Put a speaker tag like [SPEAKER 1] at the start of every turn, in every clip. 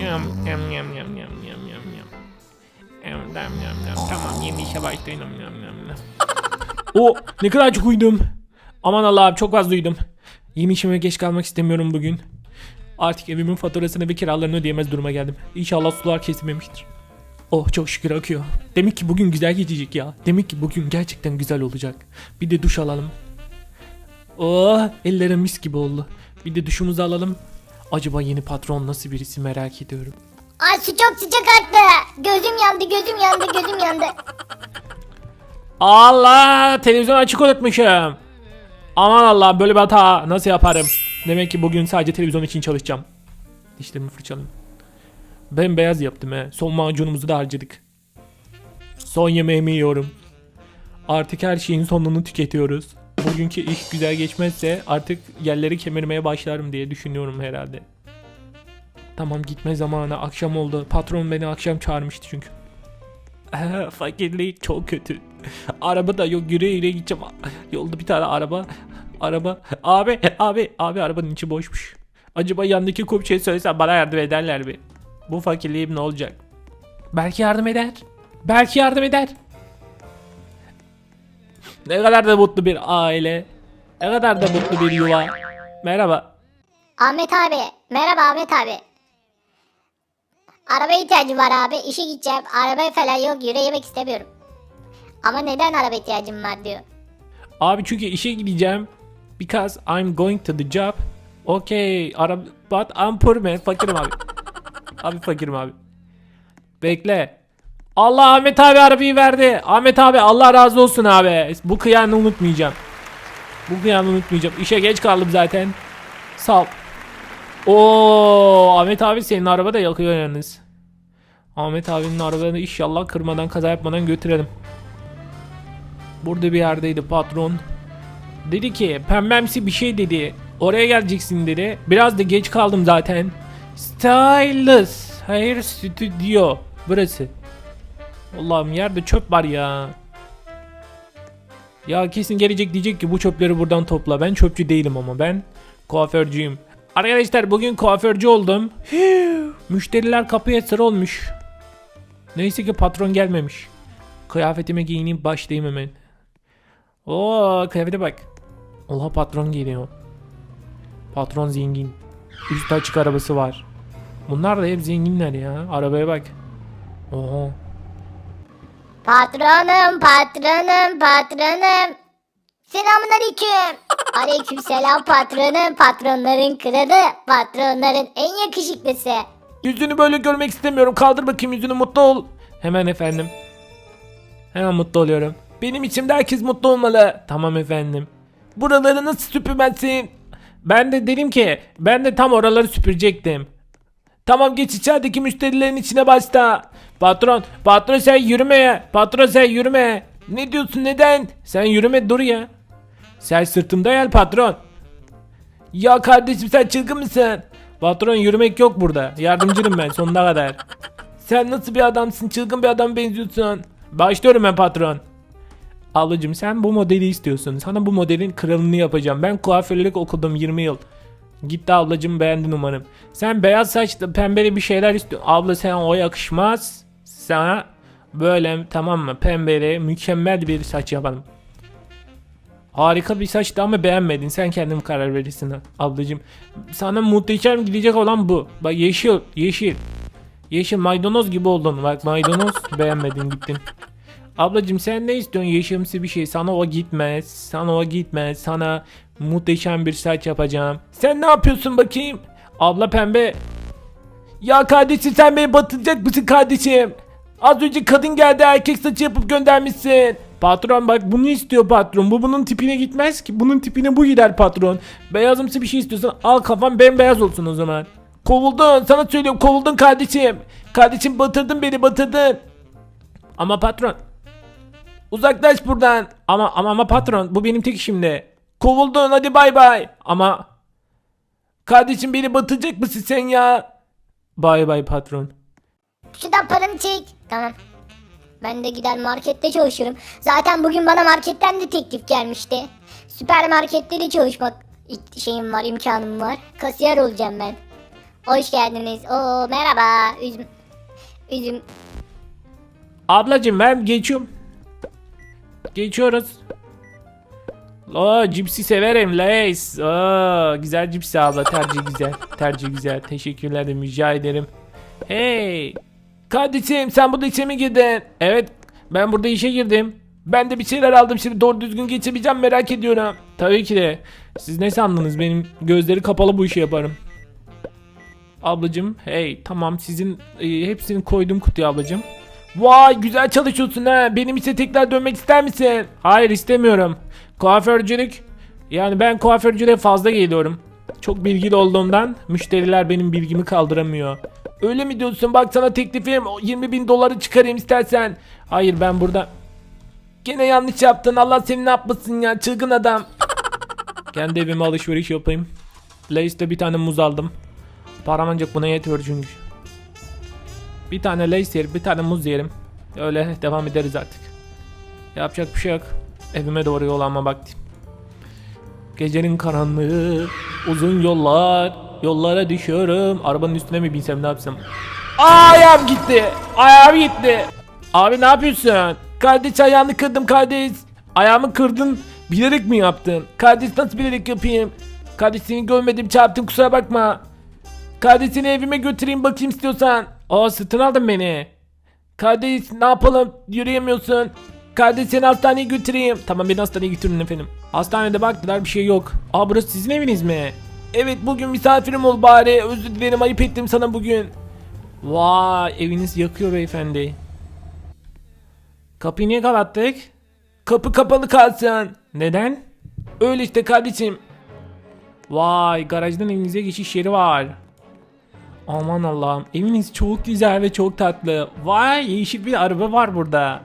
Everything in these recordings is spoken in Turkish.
[SPEAKER 1] Yam yam yam yam yam yam yam yam. Yam yam yam. Tamam yeni işe başlayın. Yam yam. O ne kadar çok uyudum. Aman Allah'ım çok fazla uyudum. Yeni işime geç kalmak istemiyorum bugün. Artık evimin faturasını ve kiralarını ödeyemez duruma geldim. İnşallah sular kesilmemiştir. Oh çok şükür akıyor. Demek ki bugün güzel geçecek ya. Demek ki bugün gerçekten güzel olacak. Bir de duş alalım. Oh ellerim mis gibi oldu. Bir de duşumuzu alalım. Acaba yeni patron nasıl birisi merak ediyorum.
[SPEAKER 2] Ay su çok sıcak arttı. Gözüm yandı gözüm yandı gözüm yandı.
[SPEAKER 1] Allah televizyon açık unutmuşum. Aman Allah böyle bir hata nasıl yaparım? Demek ki bugün sadece televizyon için çalışacağım. Dişlerimi fırçalayayım. Ben beyaz yaptım he. Son macunumuzu da harcadık. Son yemeğimi yiyorum. Artık her şeyin sonunu tüketiyoruz. Bugünkü iş güzel geçmezse artık yerleri kemirmeye başlarım diye düşünüyorum herhalde. Tamam gitme zamanı akşam oldu. Patron beni akşam çağırmıştı çünkü. Fakirlik çok kötü. Araba da yok yürüye yürüye gideceğim. Yolda bir tane araba. Araba. Abi abi abi arabanın içi boşmuş. Acaba yandaki komşuya söylesem bana yardım ederler mi? Bu fakirliğim ne olacak? Belki yardım eder. Belki yardım eder. Ne kadar da mutlu bir aile. Ne kadar da mutlu bir yuva. Merhaba.
[SPEAKER 2] Ahmet abi. Merhaba Ahmet abi. Araba ihtiyacım var abi. İşe gideceğim. Araba falan yok. Yürüyemek istemiyorum. Ama neden araba ihtiyacım var diyor.
[SPEAKER 1] Abi çünkü işe gideceğim. Because I'm going to the job. Okay. Arab but I'm poor man. Fakirim abi. abi fakirim abi. Bekle. Allah Ahmet abi arabayı verdi. Ahmet abi Allah razı olsun abi. Bu kıyanı unutmayacağım. Bu kıyanı unutmayacağım. İşe geç kaldım zaten. Sağ ol. Oo Ahmet abi senin araba da yakıyor yalnız. Ahmet abinin arabanı inşallah kırmadan kaza yapmadan götürelim. Burada bir yerdeydi patron. Dedi ki pembemsi bir şey dedi. Oraya geleceksin dedi. Biraz da geç kaldım zaten. Stylus. Hayır stüdyo. Burası. Allah'ım yerde çöp var ya. Ya kesin gelecek diyecek ki bu çöpleri buradan topla. Ben çöpçü değilim ama ben kuaförcüyüm. Arkadaşlar bugün kuaförcü oldum. Müşteriler kapıya sıra olmuş. Neyse ki patron gelmemiş. Kıyafetime giyineyim başlayayım hemen. Oo kıyafete bak. Oha patron geliyor. Patron zengin. Üst açık arabası var. Bunlar da hep zenginler ya. Arabaya bak. Oha.
[SPEAKER 2] Patronum, patronum, patronum. Selamun aleyküm. Aleyküm selam patronum. Patronların kralı. Patronların en yakışıklısı.
[SPEAKER 1] Yüzünü böyle görmek istemiyorum. Kaldır bakayım yüzünü mutlu ol. Hemen efendim. Hemen mutlu oluyorum. Benim içimde herkes mutlu olmalı. Tamam efendim. Buraları nasıl süpürmezsin? Ben de dedim ki ben de tam oraları süpürecektim. Tamam geç içerideki müşterilerin içine başla. Patron, patron sen yürüme. Patron sen yürüme. Ne diyorsun neden? Sen yürüme dur ya. Sen sırtımda gel patron. Ya kardeşim sen çılgın mısın? Patron yürümek yok burada. Yardımcınım ben sonuna kadar. Sen nasıl bir adamsın? Çılgın bir adam benziyorsun. Başlıyorum ben patron. Ablacım sen bu modeli istiyorsun. Sana bu modelin kralını yapacağım. Ben kuaförlük okudum 20 yıl. Gitti ablacım beğendin umarım. Sen beyaz saçlı pembeli bir şeyler istiyorsun. Abla sen o yakışmaz. Sana böyle tamam mı pembeli mükemmel bir saç yapalım. Harika bir saçtı ama beğenmedin. Sen kendin karar verirsin ablacım. Sana muhteşem gidecek olan bu. Bak yeşil, yeşil. Yeşil maydanoz gibi oldun. Bak maydanoz beğenmedin gittin. Ablacım sen ne istiyorsun yeşilimsi bir şey. Sana o gitmez. Sana o gitmez. Sana muhteşem bir saç yapacağım. Sen ne yapıyorsun bakayım? Abla pembe. Ya kardeşim sen beni batıracak mısın kardeşim? Az önce kadın geldi erkek saçı yapıp göndermişsin. Patron bak bunu istiyor patron. Bu bunun tipine gitmez ki. Bunun tipine bu gider patron. Beyazımsı bir şey istiyorsan al kafan bembeyaz olsun o zaman. Kovuldun sana söylüyorum kovuldun kardeşim. Kardeşim batırdın beni batırdın. Ama patron. Uzaklaş buradan. Ama ama ama patron bu benim tek işimde. Kovuldun hadi bay bay. Ama kardeşim beni batıracak mısın sen ya? Bay bay patron.
[SPEAKER 2] Şuradan paranı çek. Tamam. Ben de gider markette çalışırım. Zaten bugün bana marketten de teklif gelmişti. Süpermarkette de çalışmak şeyim var, imkanım var. Kasiyer olacağım ben. Hoş geldiniz. Oo merhaba. Üzüm. Üzüm.
[SPEAKER 1] Ablacım ben geçiyorum. Geçiyoruz. Aa cipsi severim Lays. Aa güzel cipsi abla tercih güzel. Tercih güzel. Teşekkürler ederim rica ederim. Hey. Kardeşim sen burada işe mi girdin? Evet ben burada işe girdim. Ben de bir şeyler aldım şimdi doğru düzgün geçebileceğim merak ediyorum. Tabii ki de. Siz ne sandınız benim gözleri kapalı bu işi yaparım. Ablacım hey tamam sizin e, hepsini koydum kutuya ablacım. Vay güzel çalışıyorsun ha. Benim ise tekrar dönmek ister misin? Hayır istemiyorum. Kuaförcülük. Yani ben kuaförcülüğe fazla geliyorum. Çok bilgili olduğumdan müşteriler benim bilgimi kaldıramıyor. Öyle mi diyorsun? Bak sana teklifim 20 bin doları çıkarayım istersen. Hayır ben burada... Gene yanlış yaptın. Allah seni ne yapmasın ya çılgın adam. Kendi evime alışveriş yapayım. Lay's'te bir tane muz aldım. Param ancak buna yetiyor çünkü. Bir tane Lay's yerim, bir tane muz yerim. Öyle devam ederiz artık. Yapacak bir şey yok. Evime doğru yol alma vakti. Gecenin karanlığı, uzun yollar, yollara düşüyorum. Arabanın üstüne mi binsem ne yapsam? Aa, ayağım gitti. Ayağım gitti. Abi ne yapıyorsun? Kardeş ayağını kırdım kardeş. Ayağımı kırdın. Bilerek mi yaptın? Kardeş nasıl bilerek yapayım? Kardeş seni görmedim çarptım kusura bakma. Kardeş seni evime götüreyim bakayım istiyorsan. Aa sırtını aldın beni. Kardeş ne yapalım yürüyemiyorsun. Kardeş seni hastaneye götüreyim. Tamam beni hastaneye götürün efendim. Hastanede baktılar bir şey yok. Aa burası sizin eviniz mi? Evet bugün misafirim ol bari. Özür dilerim ayıp ettim sana bugün. Vay eviniz yakıyor beyefendi. Kapıyı niye kapattık? Kapı kapalı kalsın. Neden? Öyle işte kardeşim. Vay garajdan evinize geçiş yeri var. Aman Allah'ım eviniz çok güzel ve çok tatlı. Vay yeşil bir araba var burada.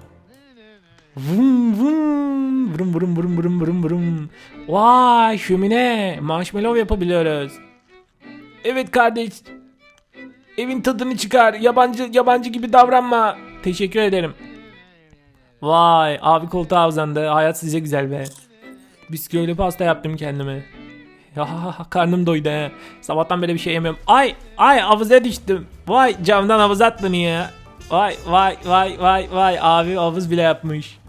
[SPEAKER 1] Vum vum vrum vrum vrum vrum vrum vrum. Vay şömine marshmallow yapabiliyoruz. Evet kardeş. Evin tadını çıkar. Yabancı yabancı gibi davranma. Teşekkür ederim. Vay abi koltuğa uzandı. Hayat size güzel be. Bisküvili pasta yaptım kendime. Ya karnım doydu he. Sabahtan beri bir şey yemiyorum. Ay ay havuza düştüm. Vay camdan havuz attın ya. Vay vay vay vay vay abi havuz bile yapmış.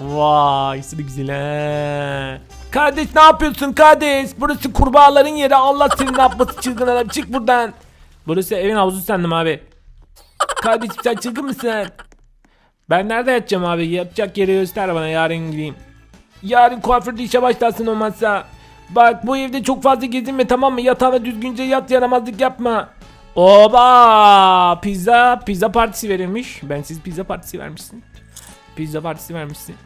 [SPEAKER 1] Vay sıdı güzel he. Kardeş ne yapıyorsun kardeş? Burası kurbağaların yeri. Allah seni ne yapması çılgın adam. Çık buradan. Burası evin havuzu sandım abi. Kardeşim sen çılgın mısın? Ben nerede yatacağım abi? Yatacak yeri göster bana yarın gideyim. Yarın kuaförde işe başlasın olmazsa. Bak bu evde çok fazla gezinme tamam mı? Yatağına düzgünce yat yaramazlık yapma. Oba! Pizza, pizza partisi verilmiş. Ben siz pizza partisi vermişsin. Pizza partisi vermişsin.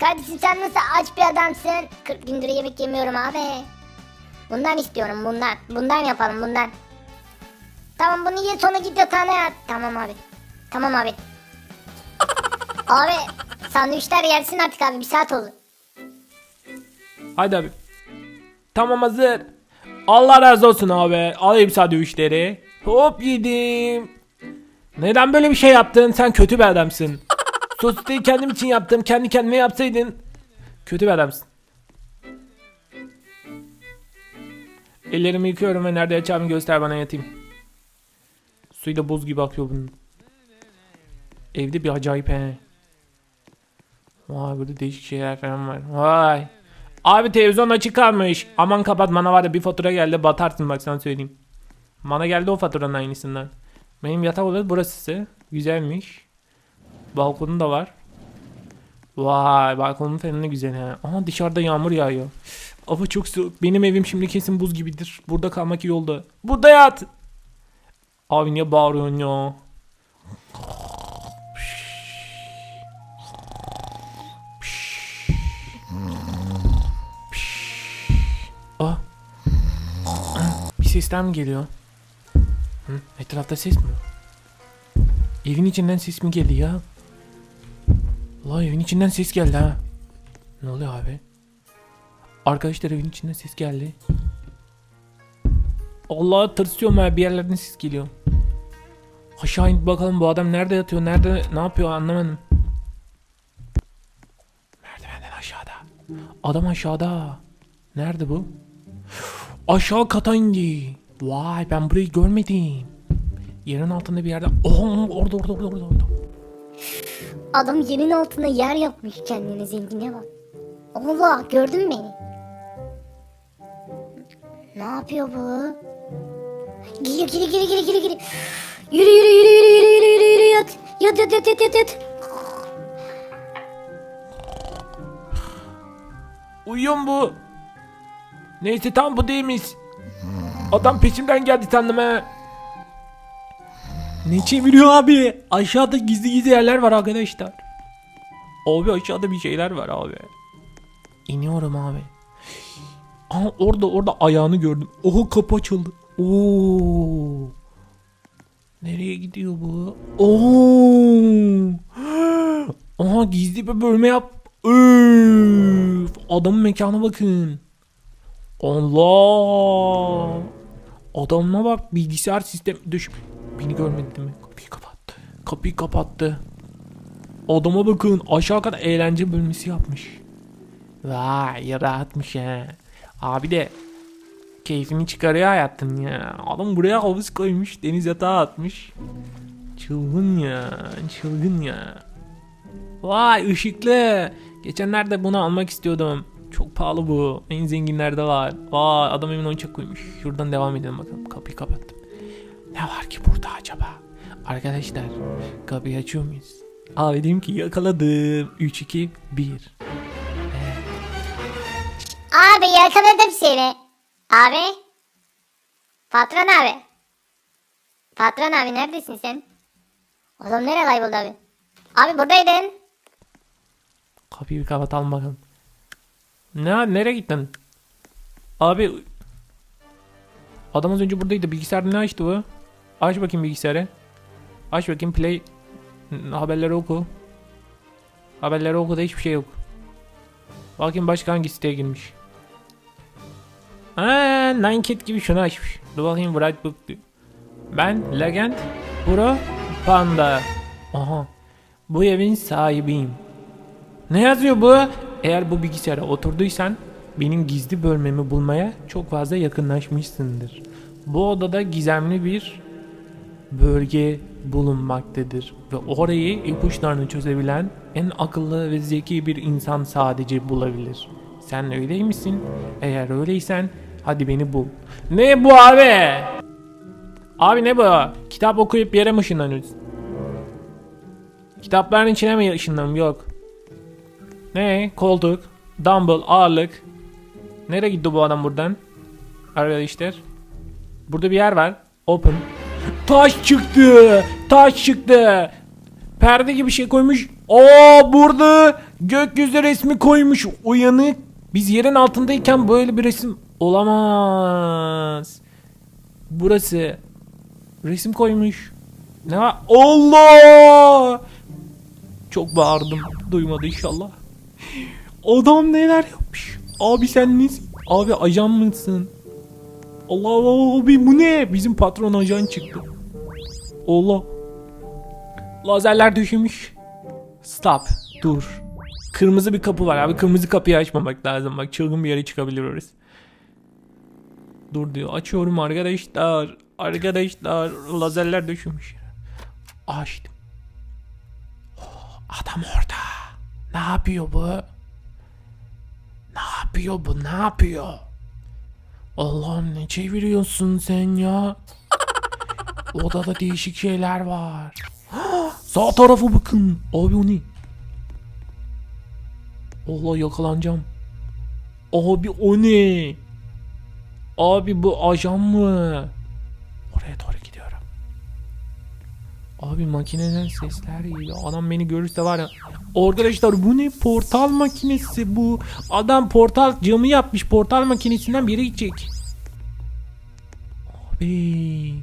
[SPEAKER 2] Kardeşim sen nasıl aç bir adamsın? 40 gündür yemek yemiyorum abi. Bundan istiyorum bundan. Bundan yapalım bundan. Tamam bunu ye sonra git yatağına yat. Tamam abi. Tamam abi. abi sandviçler yersin artık abi bir saat oldu.
[SPEAKER 1] Haydi abi. Tamam hazır. Allah razı olsun abi. Alayım sandviçleri. Hop yedim. Neden böyle bir şey yaptın? Sen kötü bir adamsın. Sositeyi kendim için yaptım. Kendi kendime yapsaydın. Kötü bir adamsın. Ellerimi yıkıyorum ve nerede yatacağımı göster bana yatayım. Suyu da buz gibi akıyor bunun. Evde bir acayip he. Vay burada değişik şeyler falan var. Vay. Abi televizyon açık kalmış. Aman kapat bana var ya bir fatura geldi batarsın bak sana söyleyeyim. Bana geldi o faturanın aynısından. Benim yatak odası burası. Güzelmiş. Balkonu da var. Vay balkonun falan güzel ha. Aha dışarıda yağmur yağıyor. Ama çok soğuk. Benim evim şimdi kesin buz gibidir. Burada kalmak iyi oldu. Burada yat. Abi niye bağırıyorsun ya? Bir sesler mi geliyor? Hı? Etrafta ses mi? Evin içinden ses mi geldi ya? La evin içinden ses geldi ha. Ne oluyor abi? Arkadaşlar evin içinden ses geldi. Allah tırsıyorum ha bir yerlerden ses geliyor. Aşağı in bakalım bu adam nerede yatıyor nerede ne yapıyor anlamadım. Merdivenden aşağıda. Adam aşağıda. Nerede bu? Aşağı kata indi. Vay ben burayı görmedim. Yerin altında bir yerde. Oh orada orada orada orada. orada.
[SPEAKER 2] Adam yerin altında yer yapmış kendine zengine bak. Allah gördün mü beni? Ne yapıyor bu? Geliyor geliyor geliyor geliyor geliyor geliyor. Yürü yürü yürü yürü yürü yürü yürü yürü yat. Yat yat yat yat yat yat.
[SPEAKER 1] Uyuyor mu bu? Neyse tam bu değilmiş. Adam peşimden geldi sandım ha. Ne çeviriyor abi? Aşağıda gizli gizli yerler var arkadaşlar. Abi aşağıda bir şeyler var abi. İniyorum abi. Aa, orada orada ayağını gördüm. Oha kapı açıldı. Oo. Nereye gidiyor bu? Oo. Aha gizli bir bölme yap. Öf, adamın mekanına bakın. Allah. Adamına bak bilgisayar sistemi düş. Beni görmedi değil mi? Kapıyı kapattı. Kapıyı kapattı. Adama bakın aşağı kadar eğlence bölmesi yapmış. Vay rahatmış ha. Abi de keyfini çıkarıyor hayatın ya. Adam buraya havuz koymuş deniz yatağı atmış. Çılgın ya çılgın ya. Vay ışıklı. Geçenlerde bunu almak istiyordum. Çok pahalı bu. En zenginlerde var. Vay adam emin oyuncak koymuş. Şuradan devam edelim bakalım. Kapıyı kapattım. Ne var ki burada acaba? Arkadaşlar kapıyı açıyor muyuz? Abi dedim ki yakaladım. 3 2 1.
[SPEAKER 2] Abi yakaladım seni. Abi. Patron abi. Patron abi neredesin sen? Oğlum nereye kayboldu abi? Abi buradaydın.
[SPEAKER 1] Kapıyı bir kapatalım bakalım. Ne nereye gittin? Abi Adam az önce buradaydı. Bilgisayarda ne açtı bu? Aç bakayım bilgisayarı. Aç bakayım play haberleri oku. Haberleri oku da hiçbir şey yok. Bakayım başka hangi siteye girmiş. Aa, Nine Cat gibi şunu açmış. Dur bakayım Bright Book diyor. Ben Legend Pro Panda. Aha. Bu evin sahibiyim. Ne yazıyor bu? Eğer bu bilgisayara oturduysan benim gizli bölmemi bulmaya çok fazla yakınlaşmışsındır. Bu odada gizemli bir bölge bulunmaktadır ve orayı ipuçlarını çözebilen en akıllı ve zeki bir insan sadece bulabilir. Sen öyle misin? Eğer öyleysen hadi beni bul. Ne bu abi? Abi ne bu? Kitap okuyup yere mi ışınlanıyoruz? Kitapların içine mi ışınlanım? Yok. Ne? Koltuk, dumbbell, ağırlık. Nereye gitti bu adam buradan? Arkadaşlar. Burada bir yer var. Open. Taş çıktı. Taş çıktı. Perde gibi şey koymuş. Aa burada gökyüzü resmi koymuş. Uyanık. Biz yerin altındayken böyle bir resim olamaz. Burası resim koymuş. Ne var? Allah! Çok bağırdım. Duymadı inşallah. Adam neler yapmış? Abi sen nesin? Abi ajan mısın? Allah Allah abi bu ne? Bizim patron ajan çıktı. Allah. Lazerler düşmüş. Stop. Dur. Kırmızı bir kapı var abi. Kırmızı kapıyı açmamak lazım. Bak çılgın bir yere çıkabiliriz. Dur diyor. Açıyorum arkadaşlar. Arkadaşlar. Lazerler düşmüş. Açtım. Yapıyor bu? Ne yapıyor bu? Ne yapıyor? Allah'ım ne çeviriyorsun sen ya? Odada değişik şeyler var. Sağ tarafa bakın. Abi o ne? Allah yakalanacağım. Abi o ne? Abi bu ajan mı? Abi makineden sesler geliyor. Adam beni görürse var ya. Arkadaşlar bu ne? Portal makinesi bu. Adam portal camı yapmış. Portal makinesinden biri gidecek. Abi.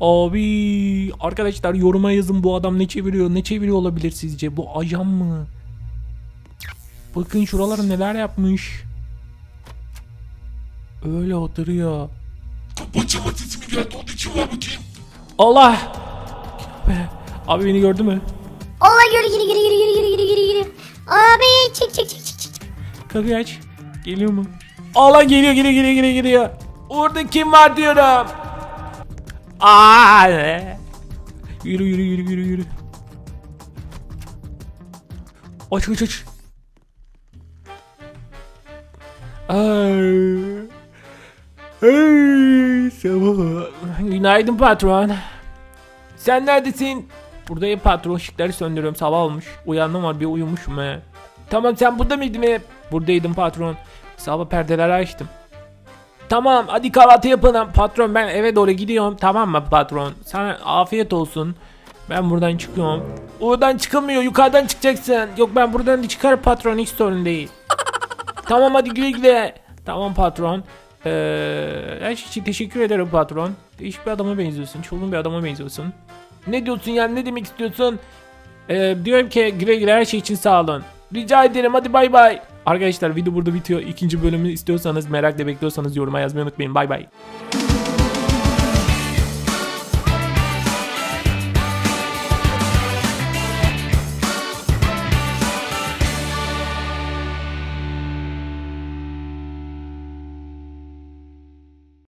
[SPEAKER 1] Abi. Arkadaşlar yoruma yazın bu adam ne çeviriyor? Ne çeviriyor olabilir sizce? Bu ajan mı? Bakın şuralara neler yapmış. Öyle oturuyor. Allah! Be, Abi beni gördü mü?
[SPEAKER 2] Allah yürü yürü yürü yürü yürü yürü yürü yürü. Abi çık çık çık çık çık.
[SPEAKER 1] Kapıyı aç. Geliyor mu? Allah geliyor geliyor geliyor geliyor geliyor. Orada kim var diyorum. Aa! Yürü yürü yürü yürü yürü. Aç aç aç. Ay. Ay. Günaydın patron. Sen neredesin? Buradayım patron ışıkları söndürüyorum sabah olmuş. Uyandım var bir uyumuşum he. Tamam sen burada mıydın hep? Buradaydım patron. Sabah perdeleri açtım. Tamam hadi kahvaltı yapalım. Patron ben eve doğru gidiyorum. Tamam mı patron? Sana afiyet olsun. Ben buradan çıkıyorum. Oradan çıkılmıyor yukarıdan çıkacaksın. Yok ben buradan da çıkar patron hiç sorun değil. tamam hadi güle güle. Tamam patron. Ee, şey için teşekkür ederim patron. Değişik bir adama benziyorsun. Çolun bir adama benziyorsun. Ne diyorsun yani ne demek istiyorsun? Ee, diyorum ki güle güle her şey için sağ olun. Rica ederim hadi bay bay. Arkadaşlar video burada bitiyor. İkinci bölümü istiyorsanız merakla bekliyorsanız yoruma yazmayı unutmayın. Bay bay.